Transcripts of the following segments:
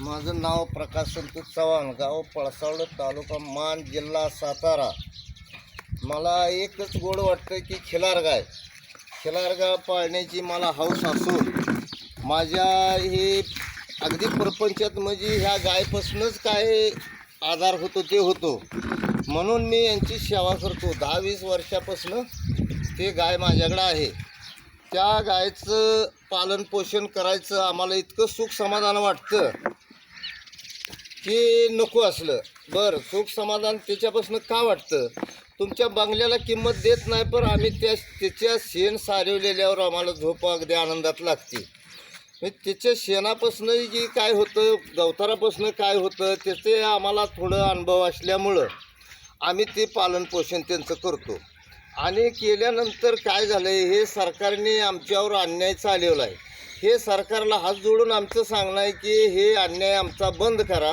माझं नाव प्रकाश संतोष चव्हाण गाव पळसावड तालुका मान जिल्हा सातारा. मला एकच गोड वाटतं की खिलार गाय खिलार गाय पाळण्याची मला हौस असून माझ्या हे अगदी प्रपंचात म्हणजे ह्या गायपासूनच काय आधार होतो ते होतो. म्हणून मी यांची सेवा करतो. दहा वीस वर्षापासून ते गाय माझ्याकडं आहे. त्या गायचं पालनपोषण करायचं आम्हाला इतकं सुख समाधान वाटतं. की नको असलं. बरं सुख समाधान त्याच्यापासून का वाटतं? तुमच्या बंगल्याला किंमत देत नाही पण आम्ही त्या त्याच्या शेण सारवलेल्यावर आम्हाला झोप अगदी आनंदात लागते. मी त्याच्या शेणापासून जी काय होतं गवतारापासून काय होतं त्याचे आम्हाला थोडं अनुभव असल्यामुळं आम्ही ते पालनपोषण त्यांचं करतो. आणि केल्यानंतर काय झालं आहे हे सरकारने आमच्यावर अन्याय चालवला आहे हे सरकारला हात जोडून आमचं सांगणं आहे की हे अन्याय आमचा बंद करा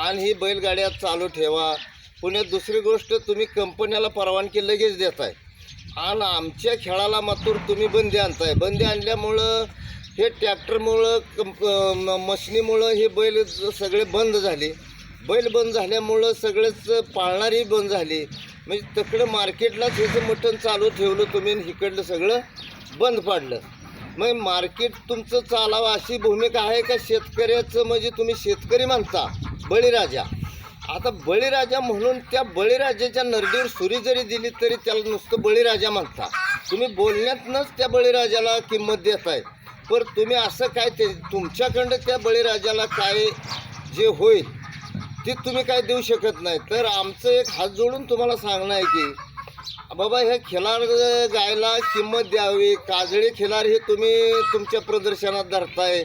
आणि ही बैलगाड्या चालू ठेवा. पुण्यात दुसरी गोष्ट तुम्ही कंपन्याला परवानगी लगेच देताय. आणि आमच्या खेळाला मात्र तुम्ही बंदी आणताय. बंदी आणल्यामुळं हे ट्रॅक्टरमुळं कंप मशनीमुळं मशिनीमुळं हे बैल सगळे बंद झाले. बैल बंद झाल्यामुळं सगळेच पाळणारी बंद झाली. म्हणजे तिकडं मार्केटलाच ह्याचं मटण चालू ठेवलं तुम्ही इकडलं सगळं बंद पाडलं. मग मार्केट तुमचं चालावं अशी भूमिका आहे का शेतकऱ्याचं? म्हणजे तुम्ही शेतकरी म्हणता बळीराजा. आता बळीराजा म्हणून त्या बळीराजाच्या नरडीवर सुरी जरी दिली तरी त्याला नुसतं बळीराजा म्हणता तुम्ही बोलण्यातनंच त्या बळीराजाला किंमत देत आहे पर तुम्ही असं काय ते तुमच्याकडं त्या बळीराजाला काय जे होईल ते तुम्ही काय देऊ शकत नाही. तर आमचं एक हात जोडून तुम्हाला सांगणं आहे की बाबा ह्या खिलार गायला किंमत द्यावी. काजळी खिलार हे तुम्ही तुमच्या प्रदर्शनात धरताय.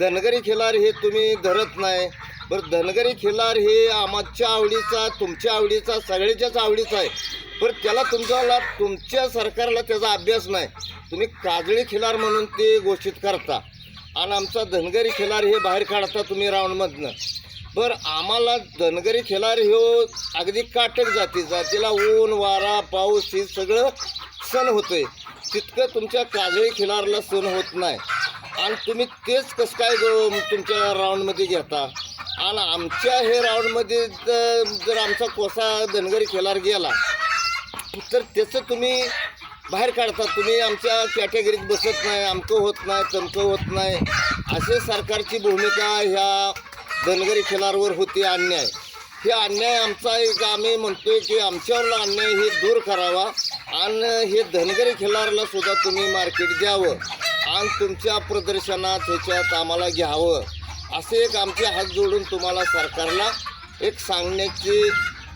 धनगरी खिलार हे तुम्ही धरत नाही. बरं धनगरी खिलार हे आमच्या आवडीचा तुमच्या आवडीचा सगळ्याच्याच आवडीचा आहे. पण त्याला तुमच्याला तुमच्या सरकारला त्याचा अभ्यास नाही. तुम्ही काजळी खिलार म्हणून ते घोषित करता. आणि आमचा धनगरी खिलार हे बाहेर काढता तुम्ही राऊंडमधनं बरं आम्हाला धनगरी खिलार ह्यो अगदी काटक जाती जातीला ऊन वारा पाऊस हे सगळं सण होतंय. तितकं तुमच्या काजळी खिलारला सण होत नाही. आणि तुम्ही तेच कसं काय जो तुमच्या राऊंडमध्ये घेता? आणि आमच्या हे राऊंडमध्ये जर आमचा कोसा धनगरी खेळार गेला तर त्याचं तुम्ही बाहेर काढता. तुम्ही आमच्या कॅटेगरीत बसत नाही आमकं होत नाही तमकं होत नाही. असे सरकारची भूमिका ह्या धनगरी किनारवर होती अन्याय. हे अन्याय आमचा एक आम्ही म्हणतोय की आमच्यावरला अन्याय हे दूर करावा. आणि हे धनगरी खिलारला सुद्धा तुम्ही मार्केट द्यावं. आणि तुमच्या प्रदर्शनात ह्याच्यात आम्हाला घ्यावं. असे एक आमचे हात जोडून तुम्हाला सरकारला एक सांगण्याची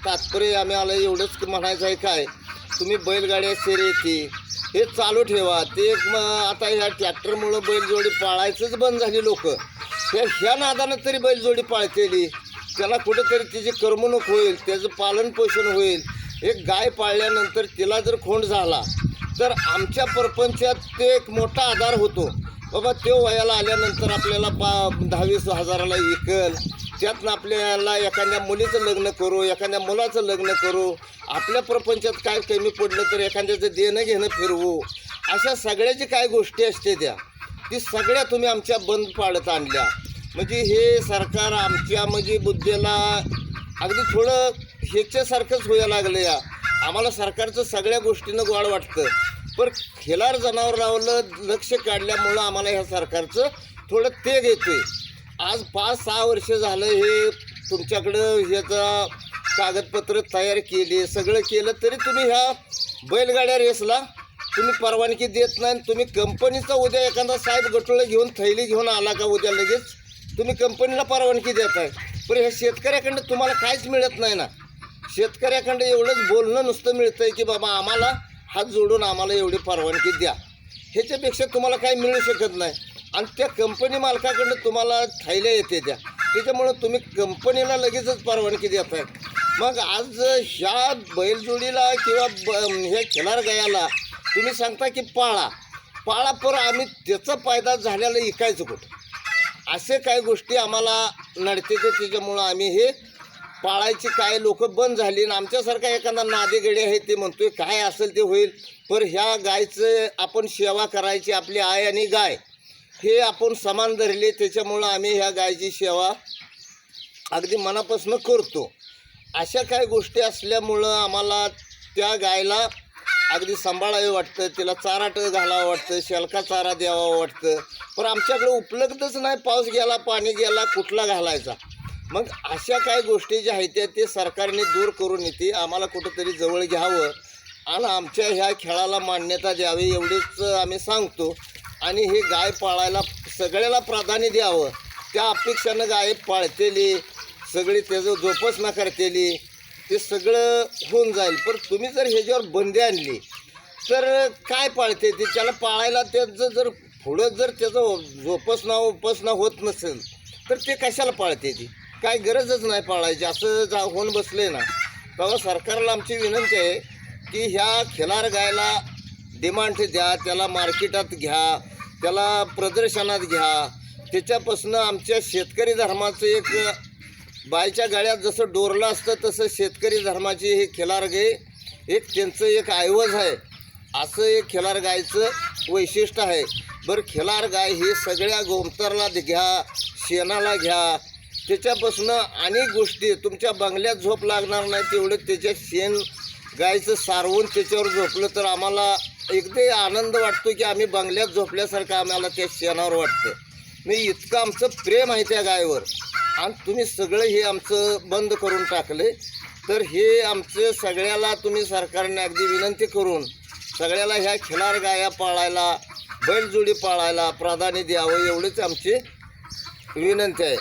तात्पर्य आम्ही आलं. एवढंच म्हणायचं आहे काय? तुम्ही बैलगाड्या शर्यती हे चालू ठेवा. ते एक मग आता ह्या ट्रॅक्टरमुळं बैलजोडी पाळायचंच बंद झाली लोक. ह्या ह्या नादानं तरी बैलजोडी पाळतेली. त्याला कुठंतरी तिची करमणूक होईल त्याचं पालनपोषण होईल. एक गाय पाळल्यानंतर तिला जर खोंड झाला तर आमच्या परपंचात ते एक मोठा आधार होतो. बाबा तो वयाला आल्यानंतर आपल्याला पा दहावीस हजाराला विकल त्यातनं आपल्याला एखाद्या मुलीचं लग्न करू एखाद्या मुलाचं लग्न करू. आपल्या प्रपंचात काय कमी पडलं तर एखाद्याचं देणं घेणं फिरवू. अशा सगळ्याची काय गोष्टी असते त्या. ती सगळ्या तुम्ही आमच्या बंद पाडत आणल्या. म्हणजे हे सरकार आमच्या म्हणजे बुद्धीला अगदी थोडं ह्याच्यासारखंच व्हायला लागलं या आम्हाला सरकारचं सगळ्या गोष्टीनं गोड वाटतं. पण खेलार जनावर लावलं लक्ष काढल्यामुळं आम्हाला ह्या सरकारचं थोडं तेग येते आज पाच सहा वर्ष झालं हे तुमच्याकडं ह्याचा कागदपत्र तयार केले सगळं केलं तरी तुम्ही ह्या बैलगाड्या रेसला तुम्ही परवानगी देत नाही आणि तुम्ही कंपनीचा उद्या एखादा साहेब गटोळं घेऊन थैली घेऊन आला का उद्या लगेच? तुम्ही कंपनीला परवानगी देत आहे. पण ह्या शेतकऱ्याकडं तुम्हाला काहीच मिळत नाही ना. शेतकऱ्याकडं एवढंच बोलणं नुसतं मिळतं आहे की बाबा आम्हाला हात जोडून आम्हाला एवढी परवानगी द्या. ह्याच्यापेक्षा तुम्हाला काही मिळू शकत नाही. आणि त्या कंपनी मालकाकडनं तुम्हाला थैल्या येते त्या. त्याच्यामुळं तुम्ही कंपनीला लगेचच परवानगी देत आहे. मग आज ह्या बैलजोडीला किंवा ब ह्या खिलार गयाला तुम्ही सांगता की पाळा. पाळा पर आम्ही त्याचा फायदा झाल्याला इकायचं कुठं? असे काही गोष्टी आम्हाला नडते त्याच्यामुळं आम्ही हे पाळायची काय लोक बंद झाली आणि आमच्यासारखा एखादा नादेगडे आहे ते म्हणतोय काय असेल ते होईल. पर ह्या गायचं आपण सेवा करायची आपली आय आणि गाय हे आपण समान धरले त्याच्यामुळं आम्ही ह्या गायची सेवा अगदी मनापासून करतो. अशा काही गोष्टी असल्यामुळं आम्हाला त्या गायला अगदी सांभाळावे वाटतं तिला चाराट घालावं वाटतं शेलका चारा द्यावा वाटतं. पण आमच्याकडे उपलब्धच नाही पाऊस गेला पाणी गेला कुठला घालायचा? मग अशा काही गोष्टी ज्या आहेत त्या ते सरकारने दूर करून येते आम्हाला कुठंतरी जवळ घ्यावं आणि आमच्या ह्या खेळाला मान्यता द्यावी एवढीच आम्ही सांगतो. आणि हे गाय पाळायला सगळ्याला प्राधान्य द्यावं. त्या अपेक्षानं गाय पाळतेली सगळी त्याचं जोपासना करतेली ते सगळं होऊन जाईल. पण तुम्ही जर ह्याच्यावर बंदी आणली तर काय पाळते ते? त्याला पाळायला त्याचं जर पुढं जर त्याचं जोपासना उपासना होत नसेल तर ते कशाला पाळते ती? काय गरजच नाही पाळायची. असं जा होऊन बसले ना तेव्हा सरकारला आमची विनंती आहे की ह्या खिलार गायला डिमांड द्या त्याला मार्केटात घ्या त्याला प्रदर्शनात घ्या. त्याच्यापासून आमच्या शेतकरी धर्माचं एक बायच्या गाळ्यात जसं डोरलं असतं तसं शेतकरी धर्माची हे खिलार गाय एक त्यांचं एक ऐवज आहे. असं एक खिलार गायचं वैशिष्ट्य आहे. बरं खिलार गाय हे सगळ्या गोमतरला घ्या शेणाला घ्या. त्याच्यापासून अनेक गोष्टी तुमच्या बंगल्यात झोप लागणार नाही तेवढं त्याच्या शेण गायचं सारवून त्याच्यावर झोपलं तर आम्हाला एकदा आनंद वाटतो की आम्ही बंगल्यात झोपल्यासारखं आम्हाला त्या शेणावर वाटतं. मी इतकं आमचं प्रेम आहे त्या गायवर आणि तुम्ही सगळं हे आमचं बंद करून टाकले. तर हे आमचं सगळ्याला तुम्ही सरकारने अगदी विनंती करून सगळ्याला ह्या खिलार गाया पाळायला बैलजोडी पाळायला प्राधान्य द्यावं एवढीच आमची विनंती आहे.